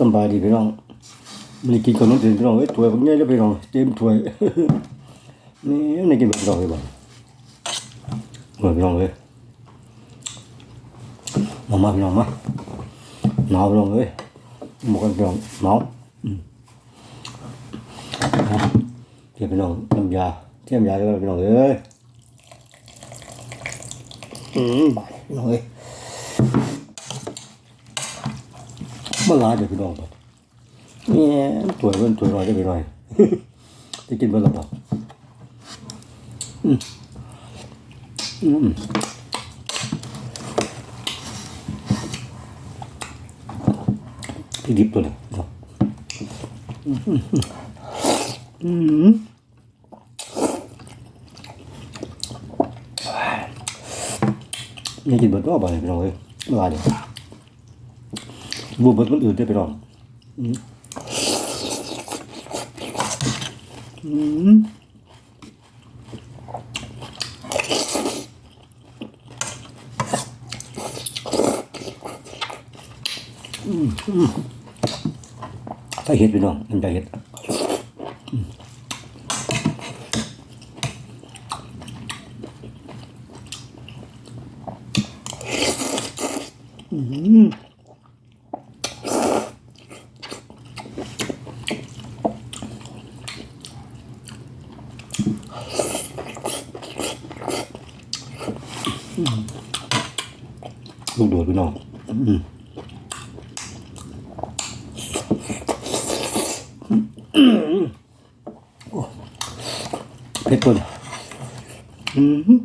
สบายดีพี่น้องมันกินขนมจีนพี่น้องเอ้ยถ้วยพวกนี้แล้วพี่น้องเต็มถ้วยนี่นี่กินแบบพี่น้องเลยบ่เหมือนพี่น้องเลยมามาพี่น้องมาหนาวพี่น้องเอ้ยหมกกันพี่น้องหนาวเอาเทียบพี่น้องน้ำยาเทียมยาแล้วยพี่น้องเอ้ยอืมบาดพี่น้องเอ้ย มาลายเดี๋ยวพี่น้องบ่เนี่ยตัวเพิ่นตัวน้อยจะไปหน่อยจะกินเพิ่นหรือเปล่อืมอืมพี่ดิบตัวนี้เนาะอืมอืมนี่กินเบิดตัวบ่เนี่ยพี่น้องเอ้ยไม่ว่าเดี๋ยว บูเบิดคนอื่นได้อพี่น้องใส่เห็ดพี่น้องมันใส่เห็ดอืม ลูกโดดพี่น้องเผ็ดตัวนี้อืม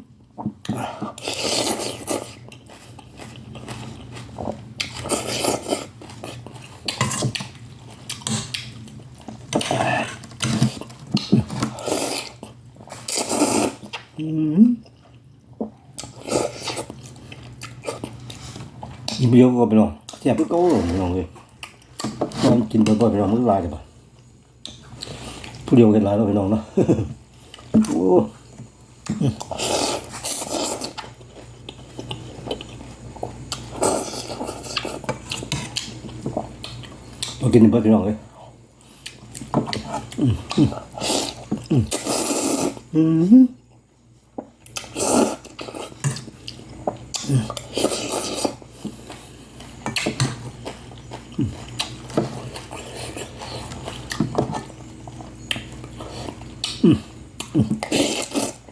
กินเยอะก็ไปลองแซ่บก็เก่าหลงไปลองเลยตอนกินบ่อยๆไปลองมั นละลายเลยปะผู้เดียวกันหลายเราไป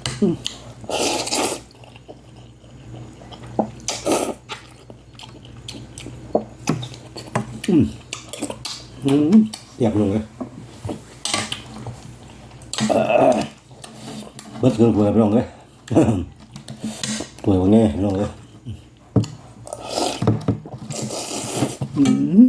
ล องเนาะโอ้เรากินเบิดพี่น้องเลยอืมอืมเปียกลยเอ่อเบิดเกินถ้วยพี่น้องเลยถ้วยว่าไงพี่น้องเลยอืม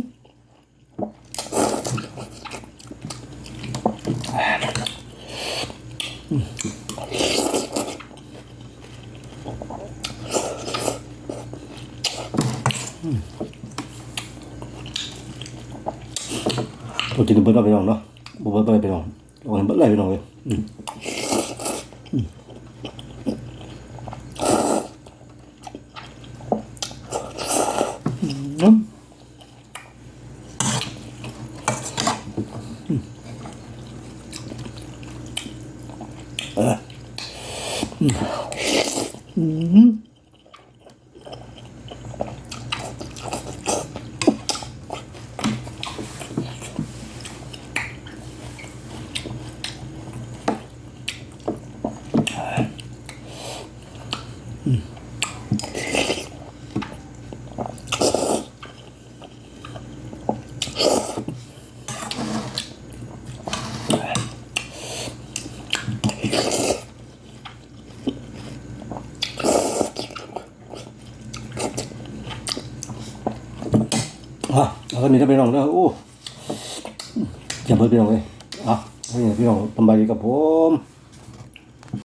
ไปน้องเนาะบ่เบิดไปไปน้องเอาให้เบิดเลยพี่น้องเลยอืมอืมอืมเอออืมอืม อ อะแล้วก็นี่ถ้าพี่องเด้อโอ้อย่าเพิ่งพี่น้องเลยอะนี่พี่น้องสบายดีกับผม